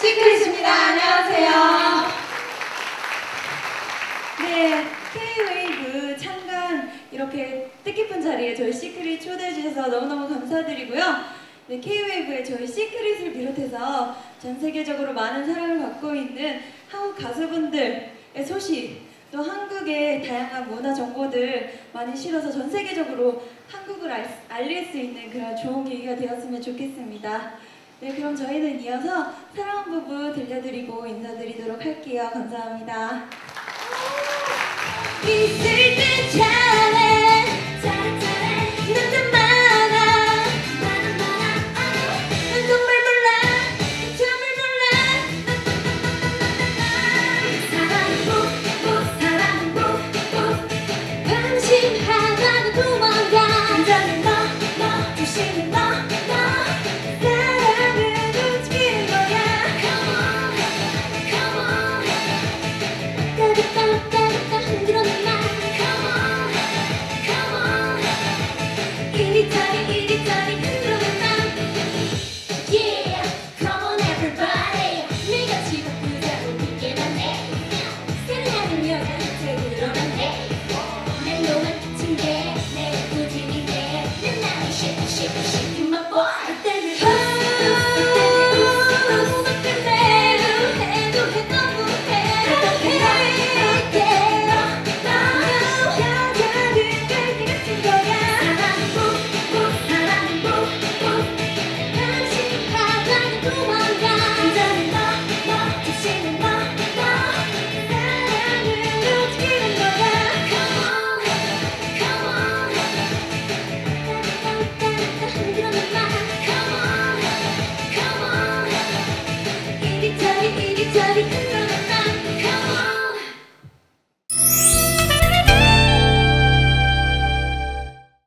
시크릿입니다. 안녕하세요. 네, K-웨이브 창간 이렇게 뜻깊은 자리에 저희 시크릿 초대해 주셔서 너무너무 감사드리고요. 네, K-웨이브의 저희 시크릿을 비롯해서 전 세계적으로 많은 사랑을 받고 있는 한국 가수분들의 소식 또 한국의 다양한 문화 정보들 많이 실어서 전 세계적으로 한국을 알, 릴수 있는 그런 좋은 계기가 되었으면 좋겠습니다. 네, 그럼 저희는 이어서 사랑한 부부 들려드리고 인사드리도록 할게요. 감사합니다. 있을 땐 Egypt.